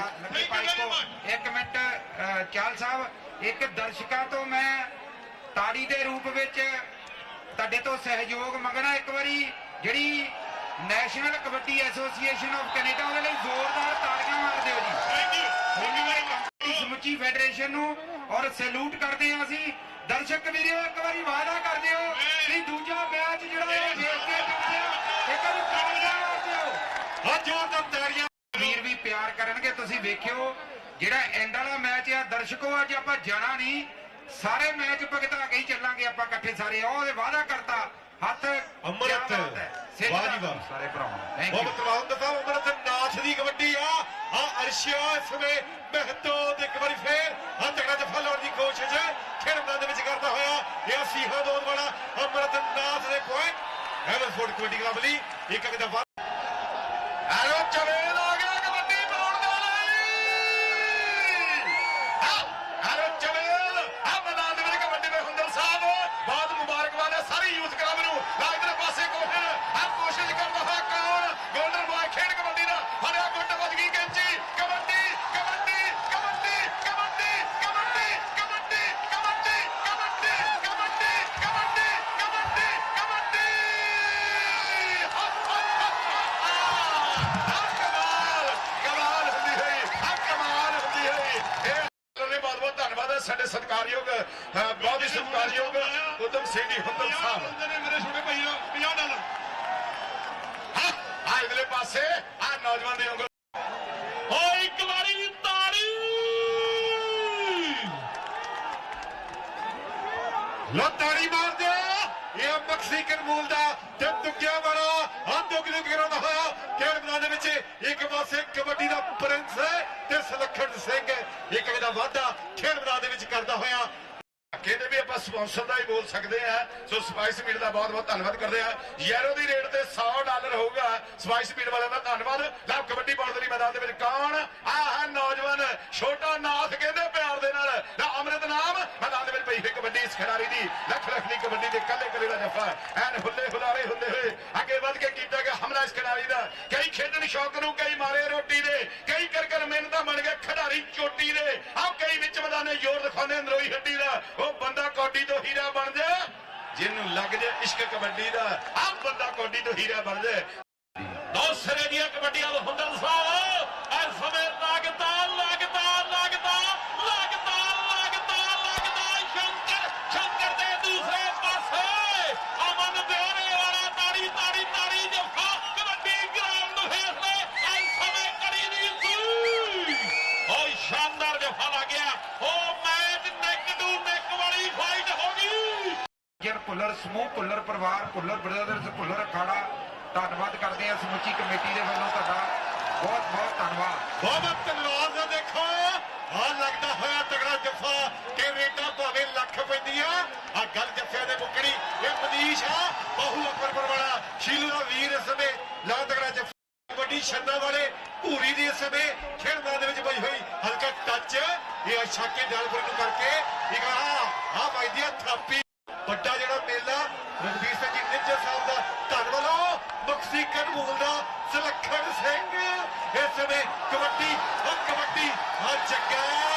लंबी पारी ਚਾਲ ਸਾਹਿਬ ਇੱਕ ਦਰਸ਼ਕਾਂ ਤੋਂ ਮੈਂ ਤਾੜੀ ਦੇ ਰੂਪ ਵਿੱਚ ਤੁਹਾਡੇ ਤੋਂ ਸਹਿਯੋਗ ਮੰਗਣਾ ਇੱਕ ਵਾਰੀ ਜਿਹੜੀ National Kabaddi Association of Canada ਉਹਦੇ ਲਈ ਜ਼ੋਰਦਾਰ ਤਾੜੀਆਂ ਮਾਰ ਦਿਓ ਜੀ। Thank you. ਧੰਨਵਾਦ ਸਮੁੱਚੀ ਫੈਡਰੇਸ਼ਨ ਨੂੰ ਔਰ ਸੈਲੂਟ ਕਰਦੇ ਹਾਂ ਅਸੀਂ ਦਰਸ਼ਕ ਵੀਰੋ ਇੱਕ ਵਾਰੀ ਵਾਅਦਾ ਕਰਦੇ ਹੋ ਕਿ ਦੂਜਾ ਮੈਚ ਜਿਹੜਾ ਇਹ ਦੇਖ ਇੱਕ ਵਾਰੀ ਤਾੜੀਆਂ ਮਾਰ ਦਿਓ ਹੱਥ ਜੋੜ ਤਾੜੀਆਂ ਪਿਆਰ ਕਰਨਗੇ ਤੁਸੀਂ ਵੇਖਿਓ ਜਿਹੜਾ ਐਂਡ ਵਾਲਾ ਮੈਚ ਆ ਦਰਸ਼ਕੋ ਅੱਜ ਆਪਾਂ ਜਾਣਾ ਨਹੀਂ। ਸਾਰੇ ਮੈਚ ਭਗਤਾ ਕੇ ਹੀ ਚੱਲਾਂਗੇ ਆਪਾਂ ਇਕੱਠੇ ਸਾਰੇ। ਉਹ ਉਹਦੇ ਵਾਅਦਾ ਕਰਤਾ ਹੱਥ ਅੰਮ੍ਰਿਤ। ਵਾਹ ਜੀ ਦਾ ਵਾਹ। ਸਾਰੇ ਭਰਾਵਾਂ ਥੈਂਕ ਬਹੁਤ ਤਲਵੰਤ ਸਾਹਿਬ ਅਮਰਤ ਨਾਥ ਦੀ ਕਬੱਡੀ ਆ। ਆ ਅਰਸ਼ਿਆ ਇਸ ਵੇ ਮਹਤੋ ਦੇ ਇੱਕ ਵਾਰੀ ਫੇਰ ਆ ਤਗੜਾ ਜਫਾ ਲਾਉਣ ਦੀ ਕੋਸ਼ਿਸ਼ ਖੇਡ ਮੈਦਾਨ ਦੇ ਵਿੱਚ ਕਰਦਾ ਹੋਇਆ ਇਹ ਸੀਹਾ ਦੋਦ ਵਾਲਾ ਅਮਰਤ ਨਾਥ ਦੇ ਪੁਆਇੰਟ ਹੈਵਨਫੋਰਡ ਕਬੱਡੀ ਕਲੱਬ ਲਈ ਇੱਕ ਇੱਕ ਦਫਾ। ਐਰੋ ਚਵੇਲ ਸਾਡੇ ਸਤਿਕਾਰਯੋਗ ਬਹੁਤ ਹੀ ਸਤਿਕਾਰਯੋਗ ਉਦਮ ਸਿੰਘ ਜੀ ਹੁੰਦਲ ਸਾਹਿਬ। ਮੇਰੇ ਛੋਟੇ ਭਾਈ ਨੂੰ 50 ਡਾਲਰ। ਹਾਂ ਆ ਇਧਰਲੇ ਪਾਸੇ ਆ ਨੌਜਵਾਨ ਦੇ ਉਂਗਲ। ਓ ਇੱਕ ਵਾਰੀ ਤਾੜੀ। ਲੋ ਤਾੜੀ ਮਾਰ ਦਿਓ। ਇਹ ਮੈਕਸੀਕਨ ਮੂਲ ਦਾ ਤੇ ਦੁੱਗਿਆ ਵਾਲਾ ਆ ਦੁੱਗ ਦੁੱਗ ਕਰਾਉਂਦਾ ਹੋਇਆ ਖੇਡ ਮੈਦਾਨ ਦੇ ਵਿੱਚ ਇੱਕ ਪਾਸੇ ਕਬੱਡੀ ਦਾ ਪ੍ਰਿੰਸ ਤੇ ਸੁਲੱਖਣ ਸਿੰਘ ਖੇਡ ਕਰਦਾ ਹੋਇਆ। ਕਹਿੰਦੇ ਵੀ ਆਪਾਂ ਸਪਾਂਸਰ ਦਾ ਹੀ ਬੋਲ ਸਕਦੇ ਆ। ਸੋ ਸਪਾਈਸ ਮੀਟ ਦਾ ਬਹੁਤ ਬਹੁਤ ਧੰਨਵਾਦ ਕਰਦੇ ਆ। ਯੈਰੋ ਦੀ ਰੇਟ ਤੇ 100 ਡਾਲਰ ਹੋਊਗਾ। ਸਪਾਈਸ ਮੀਟ ਵਾਲਿਆਂ ਦਾ ਧੰਨਵਾਦ। ਲਓ ਕਬੱਡੀ ਪਾਉਣ ਦੇ ਲਈ ਮੈਦਾਨ ਦੇ ਵਿੱਚ ਕੌਣ? ਆਹ ਨੌਜਵਾਨ ਛੋਟਾ ਨਾਥ ਕਹਿੰਦੇ ਪਿਆਰ ਦੇ ਨਾਲ। ਨਾ ਅੰਮ੍ਰਿਤ ਨਾਮ ਮੈਦਾਨ ਦੇ ਵਿੱਚ ਪਈ ਹੋਈ ਕਬੱਡੀ ਇਸ ਖਿਡਾਰੀ ਦੀ। ਲੱਖ ਲੱਖ ਦੀ ਕਬੱਡੀ ਦੇ ਕੱਲੇ ਕੱਲੇ ਦਾ ਜਫਾ। ਐਨ ਹੁੱਲੇ ਹੁਲਾਰੇ ਹੁੰਦੇ ਹੋਏ ਅੱਗੇ ਵੱਧ ਕੇ ਕੀਤਾ ਗਿਆ ਹਮਲਾ ਇਸ ਖਿਡਾਰੀ ਦਾ। ਕਈ ਖੇਡਣ ਸ਼ੌਕ ਨੂੰ, ਕਈ ਮਾਰੇ ਰੋਟੀ ਦੇ। ਕਈ ਕਰ ਕਰ ਮਿਹਨਤਾਂ ਬਣ ਗਏ ਖਿਡਾਰੀ। ਮੈਦਾਨੇ ਜ਼ੋਰ ਹੱਡੀ ਦਾ, ਉਹ ਬੰਦਾ ਕੌਡੀ ਤੋਂ ਹੀਰਾ ਬਣ ਜਾ। ਜਿਹਨੂੰ ਲੱਗ ਜਾ ਇਸ਼ਕ ਕਬੱਡੀ ਦਾ, ਆਹ ਬੰਦਾ ਕੌਡੀ ਤੋਂ ਹੀਰਾ ਬਣ ਜਾ। ਦੋ ਸਿਰੇ ਦੀਆਂ ਕਬੱਡੀਆਂ ਦਾ ਹੁੰਦਾ ਸਾਹਿਬ ਸਮੂਹ ਭੁੱਲਰ ਪਰਿਵਾਰ, ਭੁੱਲਰ ਬ੍ਰਦਰਸ ਭੁੱਲਰ ਅਖਾੜਾ, ਧੰਨਵਾਦ ਕਰਦੇ ਹਾਂ ਸਮੁੱਚੀ ਕਮੇਟੀ ਦੇ ਵੱਲੋਂ ਤੁਹਾਡਾ ਬਹੁਤ ਬਹੁਤ ਧੰਨਵਾਦ। ਬਹੁਤ ਧੰਨਵਾਦ ਆ ਦੇਖੋ ਆ ਲੱਗਦਾ ਹੋਇਆ ਤਗੜਾ ਜੱਫਾ ਕਿ ਭਾਵੇਂ ਲੱਖ ਪੈਂਦੀਆਂ ਆ ਗੱਲ ਜੱਫਿਆਂ ਦੇ ਮੁੱਕਣੀ, ਇਹ ਮਨੀਸ਼ ਆ ਬਹੁ ਅਕਬਰ ਵਾਲਾ, ਸ਼ੀਲੂ ਦਾ ਵੀਰ ਇਸ ਸਮੇਂ ਲਾ ਤਗੜਾ ਜੱਫਾ ਵੱਡੀ ਛੰਦਾ ਵਾਲੇ, ਭੂਰੀ ਦੀ ਇਸ ਸਮੇਂ ਖੇਡ ਮੈਦਾਨ ਦੇ ਵਿੱਚ ਪਈ ਹੋਈ, ਹਲਕਾ ਟੱਚ ਇਹ ਛਾਕੇ ਜਾਲਪੁਰ ਨੂੰ ਕਰਕੇ, ਇੱਕ ਆ ਆ ਵੱਜਦੀ ਆ ਥਾਪੀ ਵੱਡਾ ਜਿਹੜਾ ਮੇਲਾ ਰਣਵੀਰ ਸਿੰਘ ਜੀ ਨਿੱਜਰ ਸਾਹਿਬ ਦਾ ਧੰਨਵਾਦ ਵੱਲੋਂ ਬਖਸ਼ੀ ਦਾ ਸੁਲੱਖਣ ਸਿੰਘ ਇਸ ਸਮੇਂ ਕਬੱਡੀ ਉਹ ਕਬੱਡੀ ਹਰ ਚੱਗਾ